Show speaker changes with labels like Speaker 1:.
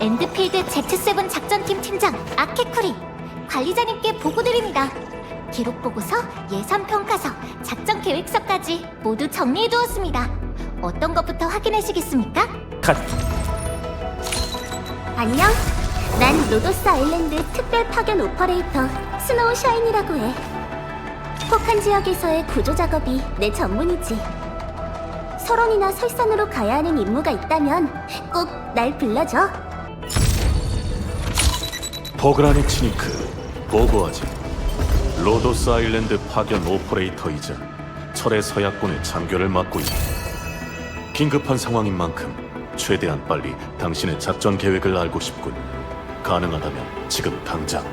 Speaker 1: 엔드필드 Z7 작전팀 팀장 아케쿠리 관리자님께 보고드립니다. 기록 보고서, 예산 평가서, 작전 계획서까지 모두 정리해 두었습니다. 어떤 것부터 확인하시겠습니까?
Speaker 2: 갓.
Speaker 1: 안녕. 난 로도스 아일랜드 특별 파견 오퍼레이터 스노우 샤인이라고 해. 폭한 지역에서의 구조 작업이 내 전문이지. 설원이나 설산으로 가야 하는 임무가 있다면 꼭 날 불러줘.
Speaker 2: 버그라니 치니크 보고하지. 로도스 아일랜드 파견 오퍼레이터이자 철의 서약군의 장교를 맡고 있다. 긴급한 상황인 만큼 최대한 빨리 당신의 작전 계획을 알고 싶군. 가능하다면 지금 당장